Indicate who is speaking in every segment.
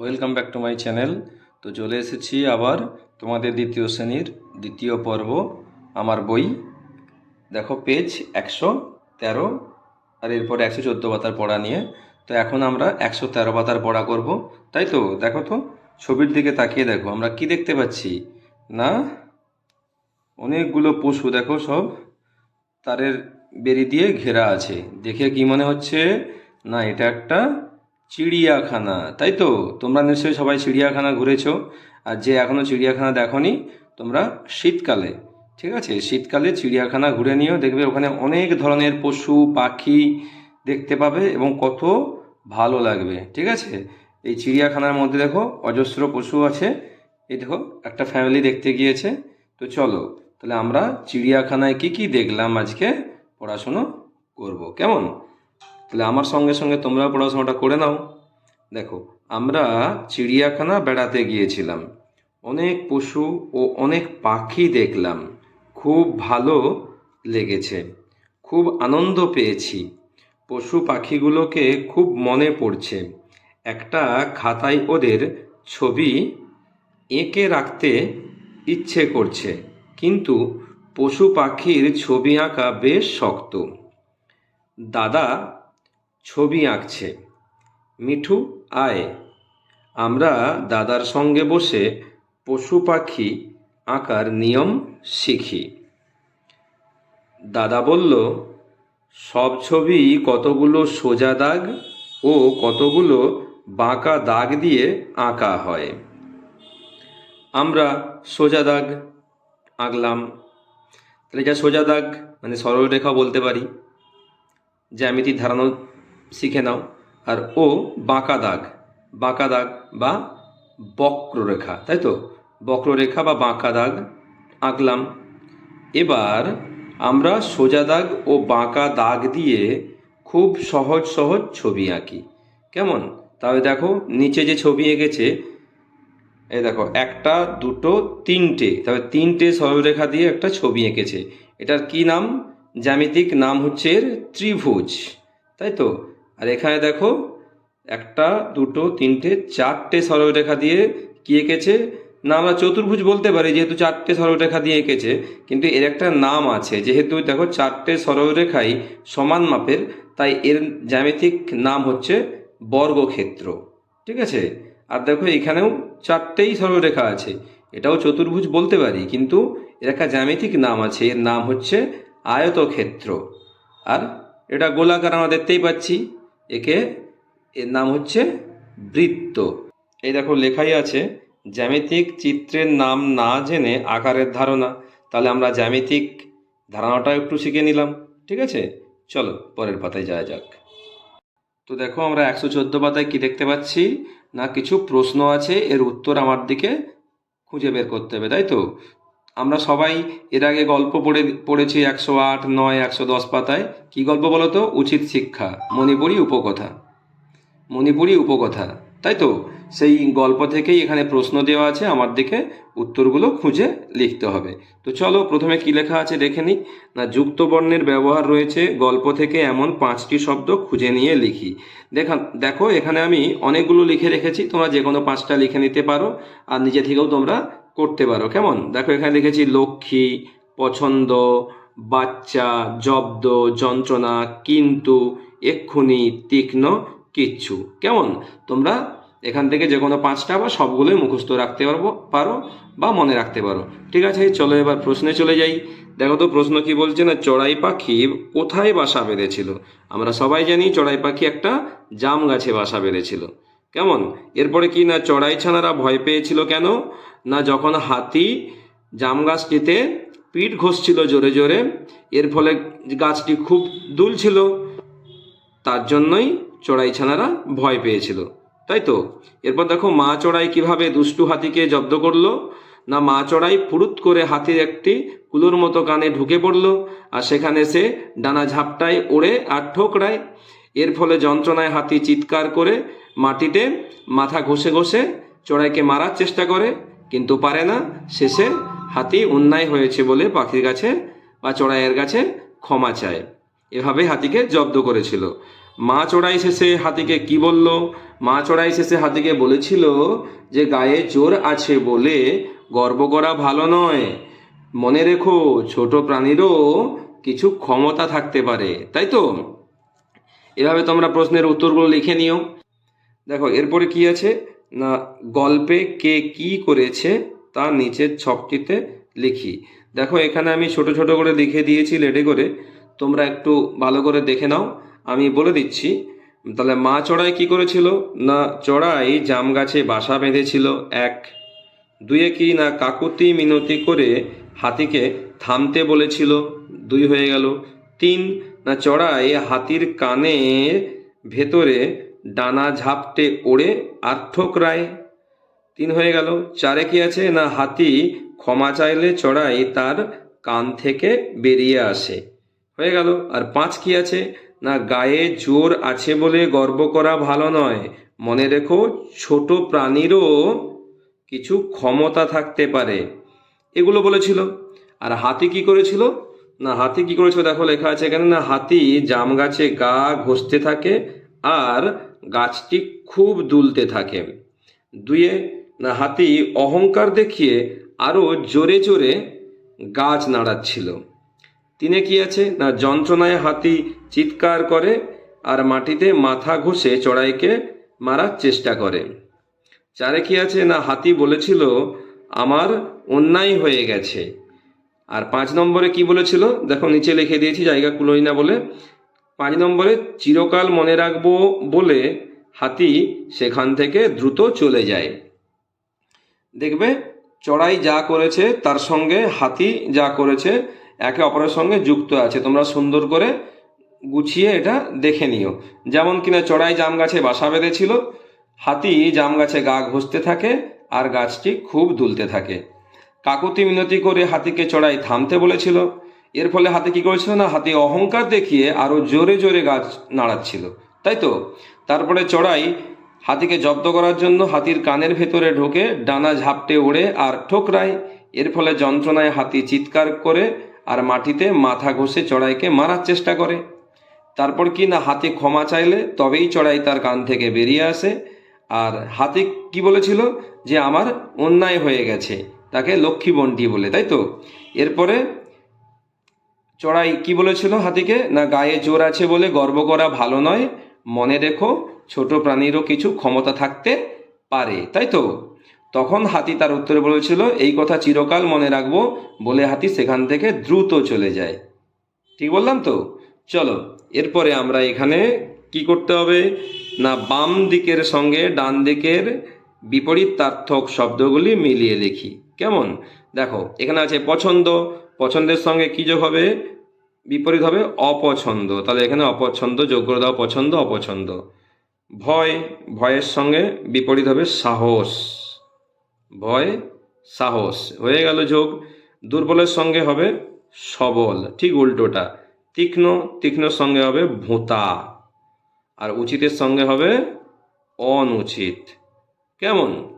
Speaker 1: Welcome back to my channel তো চলে এসেছি আবার তোমাদের দ্বিতীয় শ্রেণির দ্বিতীয় পর্ব আমার বই। দেখো পেজ একশো তেরো আর এরপরে একশো চোদ্দ পাতার পড়া নিয়ে। তো এখন আমরা একশো তেরো পাতার পড়া করব। তাই তো? দেখো তো, ছবির দিকে তাকিয়ে দেখো, আমরা কি দেখতে পাচ্ছি? না? অনেকগুলো পশু দেখো সব। তারের বেরি দিয়ে ঘেরা আছে। দেখে কি মনে হচ্ছে? না, এটা একটা চিড়িয়াখানা, তাই তো? তোমরা নিশ্চয়ই সবাই চিড়িয়াখানা ঘুরেছো। আর যে এখনও চিড়িয়াখানা দেখোনি, তোমরা শীতকালে, ঠিক আছে? শীতকালে চিড়িয়াখানা ঘুরে নিও, দেখবে ওখানে অনেক ধরনের পশু, পাখি দেখতে পাবে এবং কত ভালো লাগবে, ঠিক আছে? এই চিড়িয়াখানার মধ্যে দেখো অজস্র পশু আছে। এই দেখো, একটা ফ্যামিলি দেখতে গিয়েছে। তো চলো, তাহলে আমরা চিড়িয়াখানায় কি কি দেখলাম আজকে পড়াশুনো করব, কেমন? তাহলে আমার সঙ্গে সঙ্গে তোমরা পড়াশোনাটা করে নাও। দেখো, আমরা চিড়িয়াখানা বেড়াতে গিয়েছিলাম। অনেক পশু ও অনেক পাখি দেখলাম। খুব ভালো লেগেছে। খুব আনন্দ পেয়েছি। পশু পাখিগুলোকে খুব মনে পড়ছে। একটা খাতায় ওদের ছবি এঁকে রাখতে ইচ্ছে করছে, কিন্তু পশু পাখির ছবি আঁকা বেশ শক্ত। দাদা ছবি আঁকছে। মিঠু, আয়। আমরা দাদার সঙ্গে বসে পশু পাখি আঁকার নিয়ম শিখি। দাদা বলল, সব ছবি কতগুলো সোজা দাগ ও কতগুলো বাঁকা দাগ দিয়ে আঁকা হয়? আমরা সোজা দাগ আঁকলাম। তাহলে যা সোজা দাগ মানে সরলরেখা বলতে পারি। জ্যামিতি ধারানো শিখে নাও। আর ও বাঁকা দাগ। বাঁকা দাগ বা বক্ররেখা, তাই তো? বক্ররেখা বা বাঁকা দাগ আঁকলাম। এবার আমরা সোজা দাগ ও বাঁকা দাগ দিয়ে খুব সহজ সহজ ছবি আঁকি। কেমন? তাহলে দেখো, নিচে যে ছবি এঁকেছে এই দেখো, একটা, দুটো, তিনটে। তবে তিনটে সরলরেখা দিয়ে একটা ছবি এঁকেছে। এটার কি নাম? জ্যামিতিক নাম হচ্ছে এর ত্রিভুজ, তাই তো? এখানে দেখো একটা, দুটো, তিনটে, চারটে সরলরেখা দিয়ে কি এঁকেছে? না, আমরা চতুর্ভুজ বলতে পারি, যেহেতু চারটে সরলরেখা দিয়ে এঁকেছে, কিন্তু এর একটা নাম আছে, যেহেতু দেখো চারটে সরলরেখাই সমান মাপের, তাই এর জ্যামিতিক নাম হচ্ছে বর্গক্ষেত্র, ঠিক আছে? আর দেখো এখানেও চারটেই সরলরেখা আছে, এটাও চতুর্ভুজ বলতে পারি, কিন্তু এর একটা জ্যামিতিক নাম আছে, এর নাম হচ্ছে আয়তক্ষেত্র, আর এটা গোলাকার আমরা দেখতেই পাচ্ছি। একে এর নাম হচ্ছে বৃত্ত। এই দেখো লেখাই আছে, জ্যামিতিক চিত্রের নাম না জেনে আকারের ধারণা। তাহলে আমরা জ্যামিতিক ধারণাটা একটু শিখে নিলাম, ঠিক আছে? চলো, পরের পাতায় যাওয়া যাক। তো দেখো আমরা একশো চোদ্দ পাতায় কি দেখতে পাচ্ছি? না, কিছু প্রশ্ন আছে, এর উত্তর আমার দিকে খুঁজে বের করতে হবে, তাই তো? আমরা সবাই এর আগে গল্প পড়ে, পড়েছি একশো আট, নয়, একশো দশ পাতায়। কি গল্প বলো তো? উচিত শিক্ষা, মণিপুরী উপকথা। মণিপুরী উপকথা, তাই তো? সেই গল্প থেকেই এখানে প্রশ্ন দেওয়া আছে, আমার দিকে উত্তরগুলো খুঁজে লিখতে হবে। তো চলো, প্রথমে কি লেখা আছে দেখে নিই। না যুক্ত বর্ণের ব্যবহার রয়েছে, গল্প থেকে এমন পাঁচটি শব্দ খুঁজে নিয়ে লিখি। দেখা, দেখো, এখানে আমি অনেকগুলো লিখে রেখেছি, তোমরা যে কোনো পাঁচটা লিখে নিতে পারো, আর নিজে থেকেও তোমরা করতে পারো। কেমন? দেখো, এখানে লিখেছি লক্ষ্মী, পছন্দ, বাচ্চা, জব্দ, যন্ত্রণা, কিন্তু, এক্ষুনি, তীক্ষ্ণ, কিচ্ছু। কেমন? তোমরা এখান থেকে যে কোনো পাঁচটা বা সবগুলোই মুখস্থ রাখতে পারব, পারো বা মনে রাখতে পারো। ঠিক আছে, চলো এবার প্রশ্নে চলে যাই। দেখো তো, প্রশ্ন কি বলছে না, চড়াই পাখি কোথায় বাসা বেঁধেছিল? আমরা সবাই জানি চড়াই পাখি একটা জাম গাছে বাসা বেঁধেছিল। কেমন? এরপরে কি, না চড়াই ছানারা ভয় পেয়েছিল কেন? না যখন হাতি জাম গাছটিতে পিঠ ঘষছিল জোরে জোরে, এর ফলে গাছটি খুব দুলছিল তার জন্যই চড়াই ছানারা ভয় পেয়েছিল। তাই তো? এরপর দেখো, মা চড়াই কীভাবে দুষ্টু হাতিকে জব্দ করল? না মা চড়াই ফুরুত করে হাতির একটি কুলোর মতো কানে ঢুকে পড়ল, আর সেখানে সে ডানা ঝাপটায় ওড়ে আর ঠোকরায়। এর ফলে যন্ত্রণায় হাতি চিৎকার করে মাটিতে মাথা ঘষে ঘষে চড়াইকে মারার চেষ্টা করে, কিন্তু পারে না। শেষে হাতি অন্যায় হয়েছে বলে পাখির কাছে বা চড়াইয়ের কাছে ক্ষমা চায়। এভাবে হাতিকে জব্দ করেছিল। মা চড়াই শেষে হাতিকে কি বলল? মা চড়াই শেষে হাতিকে বলেছিল যে, গায়ে জোর আছে বলে গর্ব করা ভালো নয়। মনে রেখো, ছোট প্রাণীরও কিছু ক্ষমতা থাকতে পারে। তাই তো? এভাবে তোমরা প্রশ্নের উত্তরগুলো লিখে নিও। দেখো, এরপরে কি আছে? না, গল্পে কে কি করেছে তা নিচের ছকটিতে লিখি। দেখো, এখানে আমি ছোট ছোট করে লিখে দিয়েছি লেডে করে। তোমরা একটু ভালো করে দেখে নাও। আমি বলে দিচ্ছি, তাহলে মা চড়াই কি করেছিল? না, চড়াই জাম গাছে বাসা বেঁধেছিল, এক। দুয়ে কি না কাকুতি মিনতি করে হাতিকে থামতে বলেছিল, দুই হয়ে গেল। তিন, না চড়াই হাতির কানের ভেতরে ডানা ঝাপটে ওড়ে আর ঠোকরায় তিন হয়ে গেল, চারে কি আছে? না, হাতি ক্ষমা চাইলে চড়াই তার কান থেকে বেরিয়ে আসে। হয়ে গেল, আর পাঁচ কি আছে? না, গায়ে জোর আছে বলে গর্ব করা ভালো নয়। মনে রেখো, ছোট প্রাণীরও কিছু ক্ষমতা থাকতে পারে। এগুলো বলেছিল। আর হাতি কি করেছিল? না, হাতি কি করেছিল? দেখো, লেখা আছে এখানে, না, হাতি জাম গাছে গা ঘষতে থাকে, আর গাছটি খুব দুলতে থাকে। দুয়ে না হাতি অহংকার দেখিয়ে আরও জোরে জোরে গাছ নাড়াচ্ছিল। তিনে কি আছে? না যন্ত্রণায় হাতি চিৎকার করে আর মাটিতে মাথা ঘষে চড়াইকে মারার চেষ্টা করে। চারে কি আছে? না হাতি বলেছিল, আমার অন্যায় হয়ে গেছে। আর পাঁচ নম্বরে কি বলেছিল? দেখো নিচে লিখে দিয়েছি, জায়গা কুলোই না বলে। পাঁচ নম্বরে চিরকাল মনে রাখব বলে হাতি সেখান থেকে দ্রুত চলে যায়। দেখবে, চড়াই যা করেছে, তার সঙ্গে হাতি যা করেছে, একে অপরের সঙ্গে যুক্ত আছে। তোমরা সুন্দর করে গুছিয়ে এটা দেখে নিও। যেমন কিনা চড়াই জাম গাছে বাসা বেঁধেছিল, হাতি জাম গাছে গা ঘষতে থাকে আর গাছটি খুব দুলতে থাকে। কাকুতি মিনতি করে হাতিকে চড়াই থামতে বলেছিল। এর ফলে হাতে কি করেছিল না? হাতি অহংকার দেখিয়ে আরও জোরে জোরে গাছ নাড়াচ্ছিল। তাই তো? তারপরে চড়াই হাতিকে জব্দ করার জন্য হাতির কানের ভেতরে ঢোকে, ডানা ঝাপটে ওড়ে আর ঠোকরায়। এর ফলে যন্ত্রণায় হাতি চিৎকার করে আর মাটিতে মাথা ঘষে চড়াইকে মারার চেষ্টা করে। তারপর কি না হাতি ক্ষমা চাইলে তবেই চড়াই তার কান থেকে বেরিয়ে আসে। আর হাতি কি বলেছিল? যে আমার অন্যায় হয়ে গেছে, তাকে লক্ষ্মী বন্টি বলে, তাই তো? এরপরে চড়াই কি বলেছিল হাতিকে? না গায়ে জোর আছে বলে গর্ব করা ভালো নয়। মনে রেখো, ছোট প্রাণীরও কিছু ক্ষমতা থাকতে পারে, তাই তো? তখন হাতি তার উত্তরে বলেছিল, এই কথা চিরকাল মনে রাখব বলে হাতি সেখান থেকে দ্রুত চলে যায়। ঠিক বললাম তো? চলো, এরপরে আমরা এখানে কি করতে হবে? না, বাম দিকের সঙ্গে ডান দিকের বিপরীত তার্থক শব্দগুলি মিলিয়ে লিখি। কেমন? দেখো, এখানে আছে পছন্দ পছন্দের সঙ্গে কি যোগ হবে? বিপরীত হবে অপছন্দ। তাহলে এখানে অপছন্দ যোগ করে দাও, পছন্দ, অপছন্দ। ভয়, ভয়ের সঙ্গে বিপরীত হবে সাহস। ভয়, সাহস। হয়ে গেল যোগ। দুর্বলের সঙ্গে হবে সবল। ঠিক উল্টোটা। তীক্ষ্ণ তীক্ষ্ণর সঙ্গে হবে ভোঁতা। আর উচিতের সঙ্গে হবে অনুচিত। কেমন?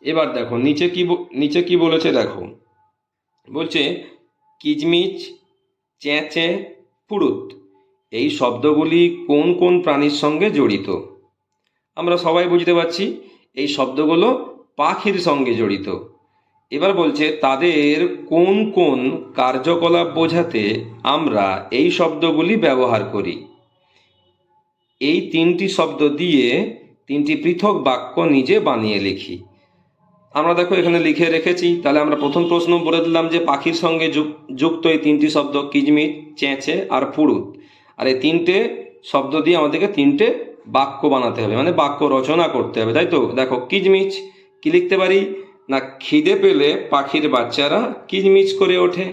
Speaker 1: এবার দেখো, নিচে কি নিচে কি বলেছে দেখো। বলছে কিচমিচ চেঁচে, পুরুত। এই শব্দগুলি কোন কোন প্রাণীর সঙ্গে জড়িত? আমরা সবাই বুঝতে পারছি, এই শব্দগুলো পাখির সঙ্গে জড়িত। এবার বলছে, তাদের কোন কোন কার্যকলাপ বোঝাতে আমরা এই শব্দগুলি ব্যবহার করি? এই তিনটি শব্দ দিয়ে তিনটি পৃথক বাক্য নিজে বানিয়ে লিখি। আমরা দেখো এখানে লিখে রেখেছি, তাহলে আমরা প্রথম প্রশ্ন বলে দিলাম যে পাখির সঙ্গে যুক- যুক্ত এই তিনটি শব্দ কিজমিচ চেঁচে আর পুরুত আর এই তিনটে শব্দ দিয়ে আমাদেরকে তিনটে বাক্য বানাতে হবে মানে বাক্য রচনা করতে হবে, তাই তো? দেখো কিজমিচ কি লিখতে পারি? না, খিদে পেলে পাখির বাচ্চারা কিজমিচ করে ওঠে।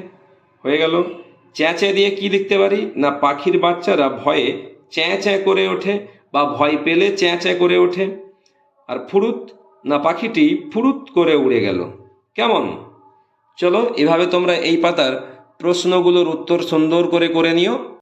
Speaker 1: হয়ে গেল। চেঁচে দিয়ে কি লিখতে পারি? না, পাখির বাচ্চারা ভয়ে চ্যাঁ চ্যাঁ করে ওঠে বা ভয় পেলে চ্যাঁ করে ওঠে। আর ফুরুত না পাখিটি ফুরুত করে উড়ে গেল। কেমন? চলো, এভাবে তোমরা এই পাতার প্রশ্নগুলোর উত্তর সুন্দর করে করে নিও।